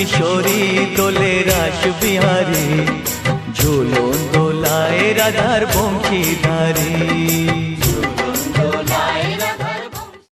কিশোরী দোলে রাস বিহারী ঝুলন দোলায় রাধার বংশীধারী।